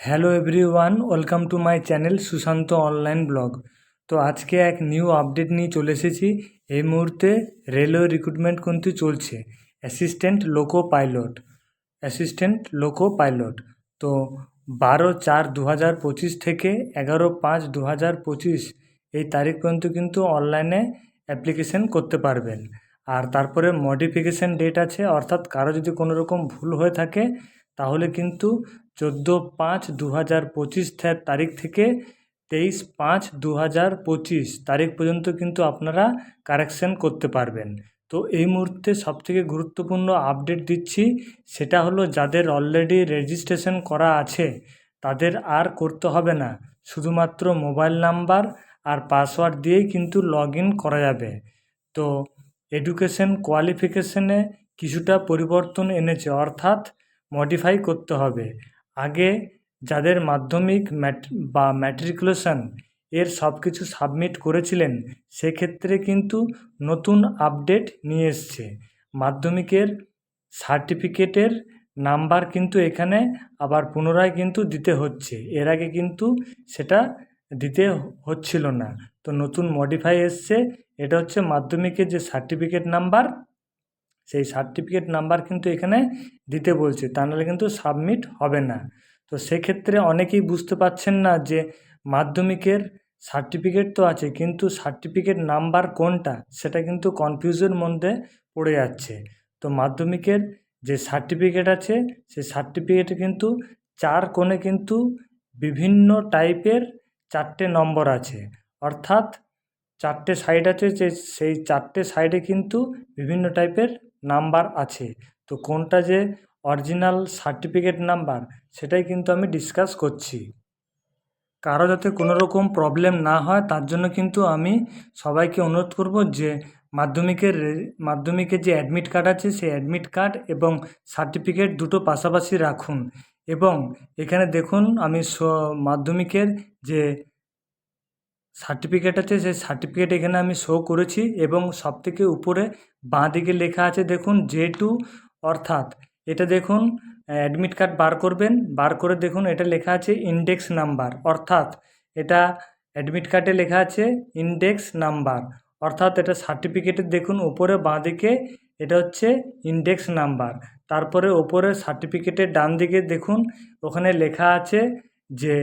Hello everyone welcome to my channel Sushant online blog তো আজকে এক নিউ আপডেট নিয়ে চলে এসেছি। এই মুহূর্তে রেলওয়ে রিক্রুটমেন্ট কিন্তু চলছে। Assistant loco pilot assistant loco pilot তো বারো চার দু হাজার পঁচিশ থেকে এগারো পাঁচ দু হাজার পঁচিশ এই তারিখ পর্যন্ত কিন্তু অনলাইনে অ্যাপ্লিকেশন করতে পারবেন। আর তারপরে মডিফিকেশান ডেট আছে, অর্থাৎ কারও যদি কোনো রকম ভুল হয়ে থাকে, তাহলে কিন্তু চোদ্দ পাঁচ দু হাজার পঁচিশ তারিখ থেকে তেইশ পাঁচ দু হাজার পঁচিশ তারিখ পর্যন্ত কিন্তু আপনারা কারেকশান করতে পারবেন। তো এই মুহূর্তে সবথেকে গুরুত্বপূর্ণ আপডেট দিচ্ছি, সেটা হলো যাদের অলরেডি রেজিস্ট্রেশন করা আছে, তাদের আর করতে হবে না। শুধুমাত্র মোবাইল নাম্বার আর পাসওয়ার্ড দিয়েই কিন্তু লগ করা যাবে। তো এডুকেশন কোয়ালিফিকেশনে কিছুটা পরিবর্তন এনেছে, অর্থাৎ মডিফাই করতে হবে। আগে যাদের মাধ্যমিক ম্যাট, বা ম্যাট্রিকুলেশন এর সব কিছু সাবমিট করেছিলেন, সেক্ষেত্রে কিন্তু নতুন আপডেট নিয়ে এসছে। মাধ্যমিকের সার্টিফিকেটের নাম্বার কিন্তু এখানে আবার পুনরায় কিন্তু দিতে হচ্ছে। এর আগে কিন্তু সেটা দিতে হচ্ছিল না। তো নতুন মডিফাই এসছে। এটা হচ্ছে মাধ্যমিকের যে সার্টিফিকেট নাম্বার সেই সার্টিফিকেট নাম্বার কিন্তু এখানে দিতে বলছে, তা নাহলে কিন্তু সাবমিট হবে না। তো সেক্ষেত্রে অনেকেই বুঝতে পারছেন না যে মাধ্যমিকের সার্টিফিকেট তো আছে, কিন্তু সার্টিফিকেট নাম্বার কোনটা সেটা কিন্তু কনফিউজের মধ্যে পড়ে যাচ্ছে। তো মাধ্যমিকের যে সার্টিফিকেট আছে, সেই সার্টিফিকেটে কিন্তু চার কোণে কিন্তু বিভিন্ন টাইপের চারটে নম্বর আছে। অর্থাৎ চারটে সাইড আছে, যে সেই চারটে সাইডে কিন্তু বিভিন্ন টাইপের নাম্বার আছে। তো কোনটা যে অরিজিনাল সার্টিফিকেট নাম্বার, সেটাই কিন্তু আমি ডিসকাস করছি। কারও যাতে কোনো রকম প্রবলেম না হয়, তার জন্য কিন্তু আমি সবাইকে অনুরোধ করব যে মাধ্যমিকের মাধ্যমিকের যে অ্যাডমিট কার্ড আছে, সেই অ্যাডমিট কার্ড এবং সার্টিফিকেট দুটো পাশাপাশি রাখুন। এবং এখানে দেখুন আমি মাধ্যমিকের যে সার্টিফিকেট আছে, সেই সার্টিফিকেট এখানে আমি শো করেছি এবং সবথেকে উপরে বাঁ দিকে লেখা আছে, দেখুন জে টু অর্থাৎ এটা দেখুন অ্যাডমিট কার্ড বার করবেন, বার করে দেখুন, এটা লেখা আছে ইন্ডেক্স নাম্বার অর্থাৎ এটা অ্যাডমিট কার্ডে লেখা আছে ইন্ডেক্স নাম্বার অর্থাৎ এটা সার্টিফিকেটে দেখুন, উপরে বাঁ দিকে এটা হচ্ছে ইন্ডেক্স নাম্বার তারপরে ওপরে সার্টিফিকেটের ডান দিকে দেখুন, ওখানে লেখা আছে যে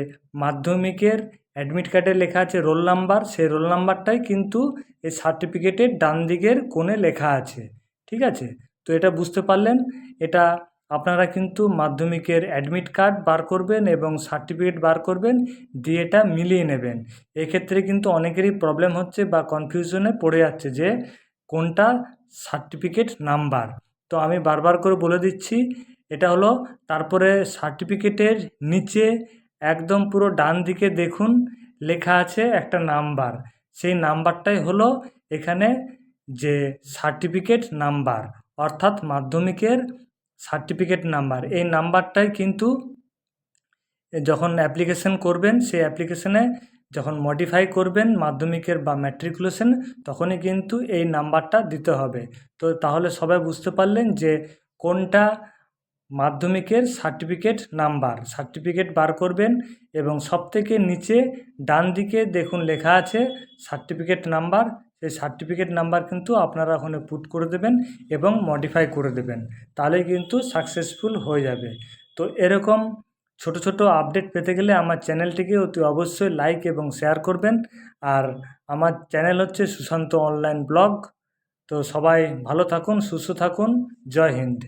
মাধ্যমিকের অ্যাডমিট কার্ডে লেখা আছে রোল নাম্বার সেই রোল নাম্বারটাই কিন্তু এই সার্টিফিকেটের ডান দিকের কোণে লেখা আছে, ঠিক আছে? তো এটা বুঝতে পারলেন, এটা আপনারা কিন্তু মাধ্যমিকের অ্যাডমিট কার্ড বার করবেন এবং সার্টিফিকেট বার করবেন, দিয়ে এটা মিলিয়ে নেবেন। এক্ষেত্রে কিন্তু অনেকেরই প্রবলেম হচ্ছে বা কনফিউশনে পড়ে যাচ্ছে যে কোনটা সার্টিফিকেট নাম্বার তো আমি বারবার করে বলে দিচ্ছি, এটা হলো তারপরে সার্টিফিকেটের নিচে একদম পুরো ডান দিকে দেখুন, লেখা আছে একটা নাম্বার। সেই নাম্বারটাই হলো এখানে যে সার্টিফিকেট নাম্বার, অর্থাৎ মাধ্যমিকের সার্টিফিকেট নাম্বার। এই নাম্বারটাই কিন্তু যখন অ্যাপ্লিকেশন করবেন, সেই অ্যাপ্লিকেশনে যখন মডিফাই করবেন মাধ্যমিকের বা ম্যাট্রিকুলেশন তখনই কিন্তু এই নাম্বারটা দিতে হবে। তো তাহলে সবাই বুঝতে পারলেন যে কোনটা মাধ্যমিকের সার্টিফিকেট নাম্বার। সার্টিফিকেট বার করবেন এবং সবথেকে নিচে ডান দিকে দেখুন লেখা আছে সার্টিফিকেট নাম্বার। সেই সার্টিফিকেট নাম্বার কিন্তু আপনারা ওখানে পুট করে দেবেন এবং মডিফাই করে দেবেন। তাহলে কিন্তু সাকসেসফুল হয়ে যাবে। তো এরকম ছোট ছোট আপডেট পেতে গেলে আমার চ্যানেলটিকে অতি অবশ্যই লাইক এবং শেয়ার করবেন। আর আমার চ্যানেল হচ্ছে সুশান্ত অনলাইন ব্লগ তো সবাই ভালো থাকুন, সুস্থ থাকুন। জয় হিন্দ।